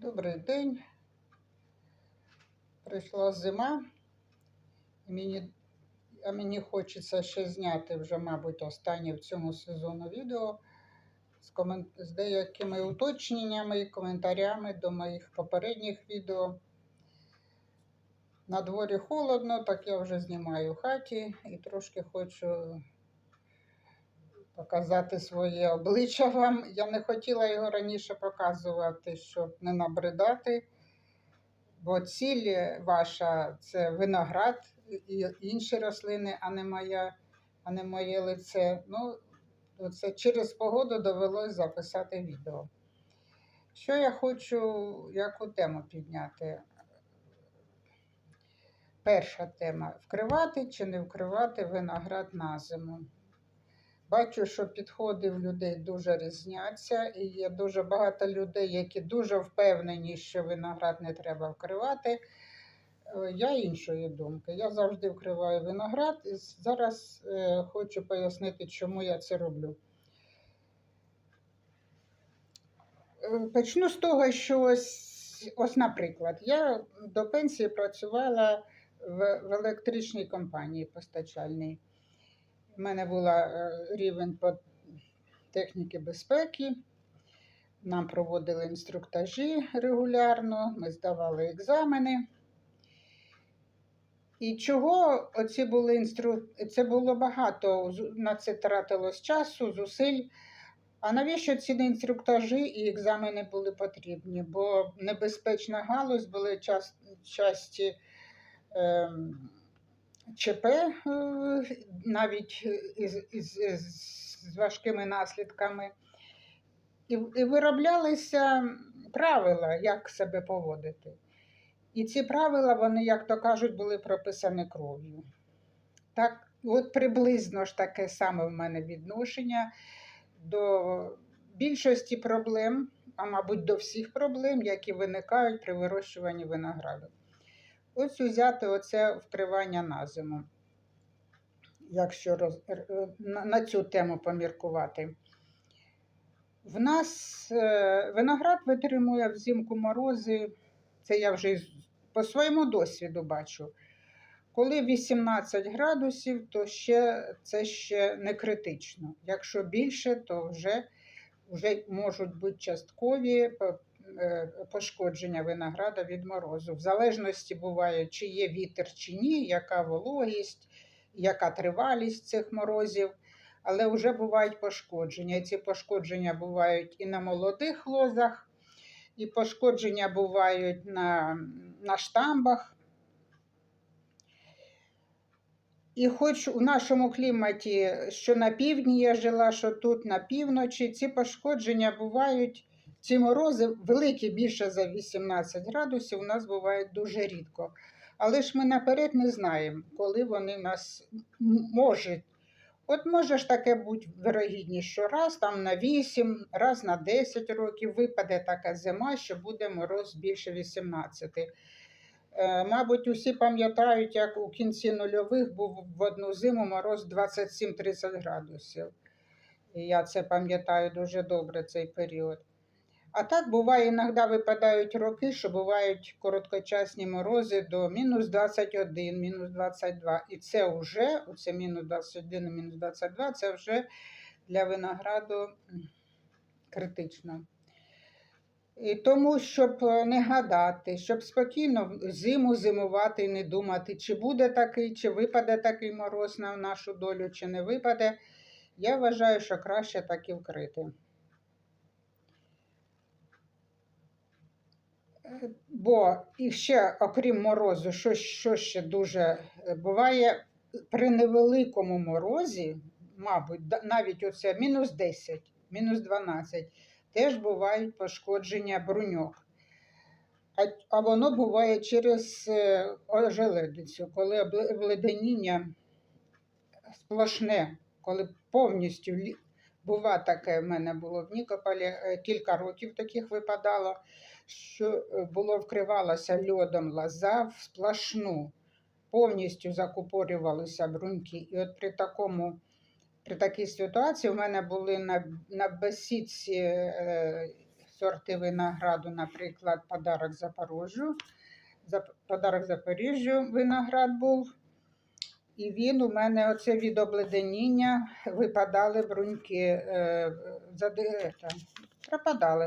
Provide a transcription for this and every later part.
Добрий день. Прийшла зима. Мені, а мені хочеться ще зняти вже, мабуть, останнє в цьому сезону відео з, комен... з деякими уточненнями і коментарями до моїх попередніх відео. На дворі холодно, так я вже знімаю в хаті і трошки хочу показати своє обличчя вам. Я не хотіла його раніше показувати, щоб не набридати, бо ціль ваша це виноград і інші рослини, а не моя, а не моє лице. Ну, це через погоду довелось записати відео. Що я хочу, яку тему підняти? Перша тема вкривати чи не вкривати виноград на зиму. Бачу, що підходи в людей дуже різняться, і є дуже багато людей, які дуже впевнені, що виноград не треба вкривати. Е, Я іншої думки. Я завжди вкриваю виноград, і зараз е, хочу пояснити, чому я це роблю. Е, Почну з того, що ось, ось наприклад, я до пенсії працювала в, в електричній компанії постачальній. У мене був рівень по техніки безпеки. Нам проводили інструктажі регулярно, ми здавали екзамени. І чого оці були інстру... Це було багато, на це тратилось часу, зусиль. А навіщо ці інструктажі і екзамени були потрібні? Бо небезпечна галузь були час... часті ем... ЧП, е, навіть із, із, із з важкими наслідками. І, і вироблялися правила, як себе поводити. І ці правила, вони, як то кажуть, були прописані кров'ю. Так, от приблизно ж таке саме в мене відношення до більшості проблем, а мабуть, до всіх проблем, які виникають при вирощуванні винограду. Ось взяти оце вкривання на зиму, якщо роз... на, на цю тему поміркувати. В нас е, виноград витримує взимку морози, це я вже по своєму досвіду бачу. Коли 18 градусів, то ще це ще не критично. Якщо більше, то вже, вже можуть бути часткові е, пошкодження винограда від морозу. В залежності буває, чи є вітер чи ні, яка вологість, яка тривалість цих морозів. Але вже бувають пошкодження. І ці пошкодження бувають і на молодих лозах, і пошкодження бувають на, на штамбах. І хоч у нашому кліматі, що на півдні я жила, що тут на півночі, ці пошкодження бувають, ці морози великі більше за 18 градусів, у нас бувають дуже рідко. Але ж ми наперед не знаємо, коли вони нас можуть. От може ж таке бути вирогідність, що раз там на 8, раз на 10 років випаде така зима, що буде мороз більше 18. Е, Мабуть, усі пам'ятають, як у кінці нульових був в одну зиму мороз 27-30 градусів. І я це пам'ятаю дуже добре цей період. А так буває, іноді випадають роки, що бувають короткочасні морози до мінус 21, мінус 22. І це вже, оце мінус 21 і мінус 22, це вже для винограду критично. І тому, щоб е, не гадати, щоб спокійно зиму зимувати і не думати, чи буде такий, чи випаде такий мороз на нашу долю, чи не випаде, я вважаю, що краще так і вкрити. Бо і ще, окрім морозу, що, що ще дуже е, буває при невеликому морозі, мабуть, навіть оце мінус 10, мінус 12, теж бувають пошкодження бруньок. А, а воно буває через е, ожеледицю, коли обле- обледеніння сплошне, коли повністю лі- бува таке в мене було в Нікополі, е, кілька років таких випадало, що е, було вкривалося льодом лоза в сплошну, повністю закупорювалися бруньки. І от при такому при такій ситуації в мене були на, на бесідці е, сорти винограду, наприклад, подарок Запорожжю. Зап- Подарок Запоріжжю виноград був. І він у мене оце від обледеніння випадали бруньки, е, зади- ета, пропадали.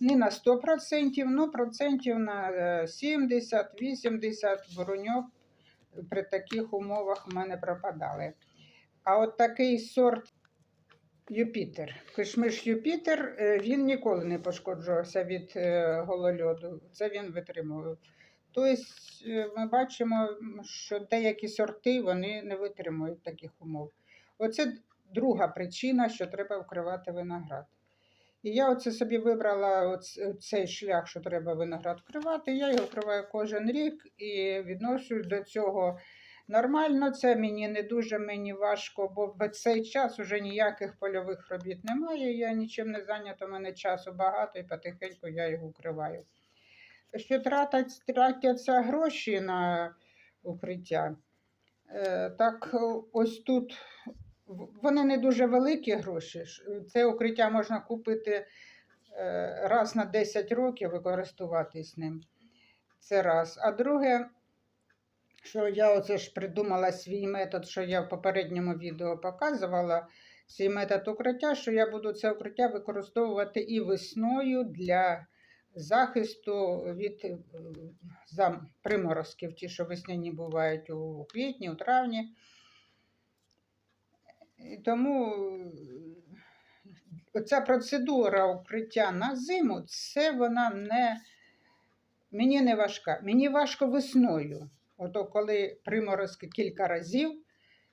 Не на 100%, ну процентів на е, 70-80 бруньок при таких умовах в мене пропадали. А от такий сорт Юпітер, кишмиш Юпітер, е, він ніколи не пошкоджувався від е, голольоду. Це він витримував. Тобто е, ми бачимо, що деякі сорти вони не витримують таких умов. Оце друга причина, що треба вкривати виноград. І я оце собі вибрала цей шлях, що треба виноград вкривати. Я його вкриваю кожен рік і відношусь до цього нормально. Це мені не дуже мені важко, бо в цей час вже ніяких польових робіт немає. Я нічим не зайнята, у мене часу багато і потихеньку я його вкриваю. Що тратять, тратяться гроші на укриття, е, так ось тут в- вони не дуже великі гроші. Це укриття можна купити е, раз на 10 років і користуватись ним. Це раз. А друге, що я оце ж придумала свій метод, що я в попередньому відео показувала, свій метод укриття, що я буду це укриття використовувати і весною для захисту від е, приморозків, ті, що весняні бувають у квітні, у травні. І тому е, оця процедура укриття на зиму, це вона не мені не важка. Мені важко весною. Ото коли приморозки кілька разів,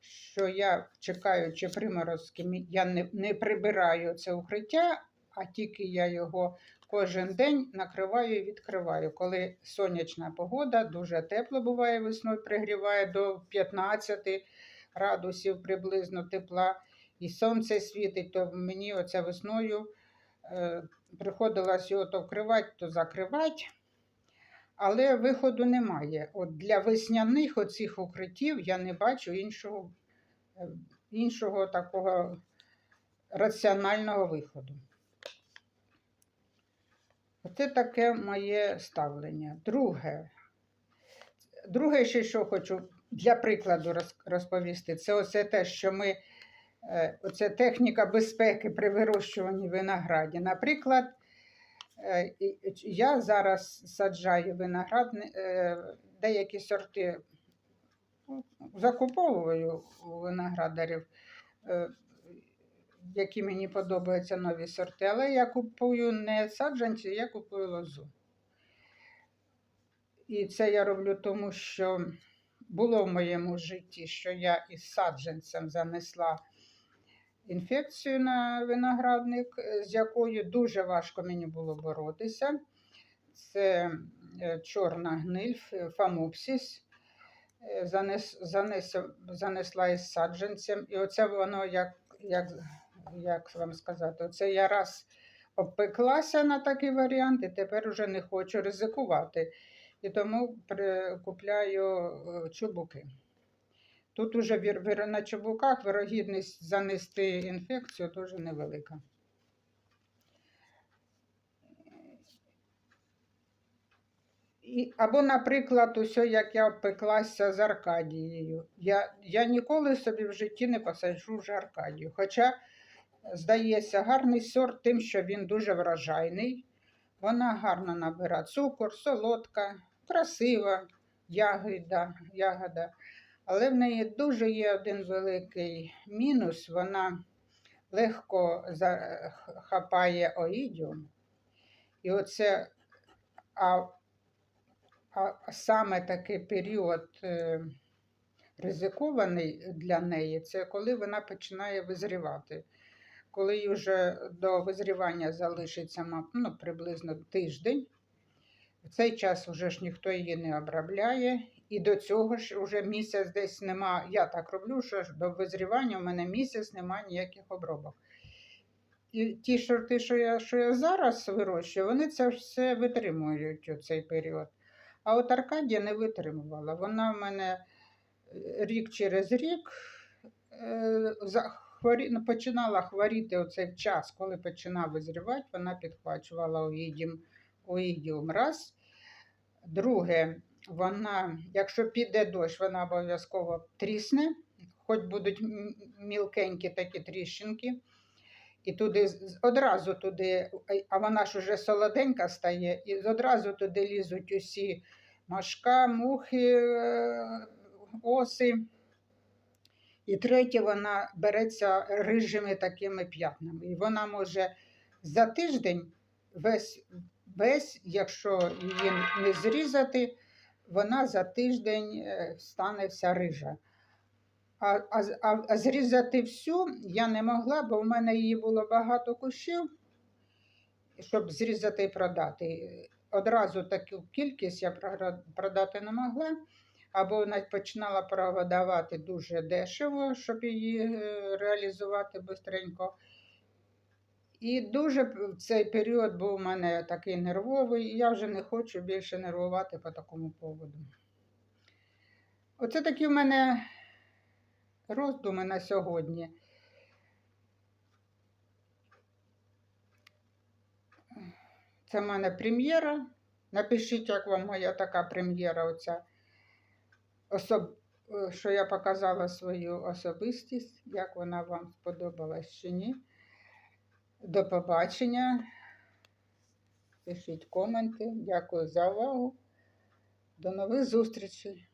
що я чекаючи приморозки, я не, не прибираю це укриття, а тільки я його кожен день накриваю і відкриваю. Коли сонячна погода, дуже тепло буває весною, пригріває до 15 градусів приблизно тепла, і сонце світить, то мені оця весною е, приходилось його то вкривати, то закривати. Але виходу немає. От для весняних оцих укриттів я не бачу іншого, е, іншого такого раціонального виходу. Оце таке моє ставлення. Друге, друге, ще що хочу для прикладу розповісти, це оце те, що ми, е, оце техніка безпеки при вирощуванні винограді. Наприклад, е, я зараз саджаю виноград, е, деякі сорти ну, закуповую у виноградарів, які мені подобаються нові сорти, але я купую не саджанці, я купую лозу. І це я роблю тому, що було в моєму житті, що я із саджанцем занесла інфекцію на виноградник, е, з якою дуже важко мені було боротися. Це е, чорна гниль. Е, Занес, занес, занесла із саджанцем. І оце воно, як, як, як вам сказати, оце я раз обпеклася на такий варіант, і тепер вже не хочу ризикувати. І тому купляю е, чубуки. Тут уже на чубуках вирогідність занести інфекцію дуже невелика. Або, наприклад, усе, як я обпеклася з Аркадією. Я, я ніколи собі в житті не посаджу вже Аркадію. Хоча, здається, гарний сорт тим, що він дуже врожайний. Вона гарно набира цукор, солодка, красива ягода, ягода. Але в неї дуже є один великий мінус. Вона легко за- хапає оїдіум. І оце, а, а саме такий період е, ризикований для неї, це коли вона починає визрівати. Коли вже до визрівання залишиться ну, приблизно тиждень, в цей час вже ж ніхто її не обробляє, і до цього ж вже місяць десь нема. Я так роблю, що до визрівання в мене місяць немає ніяких обробок. І ті сорти, що я, що я зараз вирощую, вони це все витримують у цей період. А от Аркадія не витримувала. Вона в мене е, рік через рік е, за- хворі... ну, починала хворіти оцей час, коли починав визрівати, вона підхвачувала у оїдіум, оїдіум раз. Друге, вона, якщо піде дощ, вона обов'язково трісне, хоч будуть мілкенькі такі тріщинки. І туди одразу туди, а вона ж уже солоденька стає, і одразу туди лізуть усі машка, мухи, е, оси. І третє, вона береться рижими такими п'ятнами. І вона може за тиждень весь, весь якщо її не зрізати, вона за тиждень е, стане вся рижа. А, а, а, зрізати всю я не могла, бо в мене її було багато кущів, щоб зрізати і продати. Одразу таку кількість я продати не могла, або вона починала продавати дуже дешево, щоб її е, реалізувати швидко. І дуже цей період був у мене такий нервовий, і я вже не хочу більше нервувати по такому поводу. Оце такі в мене роздуми на сьогодні. Це в мене прем'єра. Напишіть, як вам моя така прем'єра, оця особ... що я показала свою особистість, як вона вам сподобалась чи ні. До побачення. Пишіть коменти. Дякую за увагу. До нових зустрічей.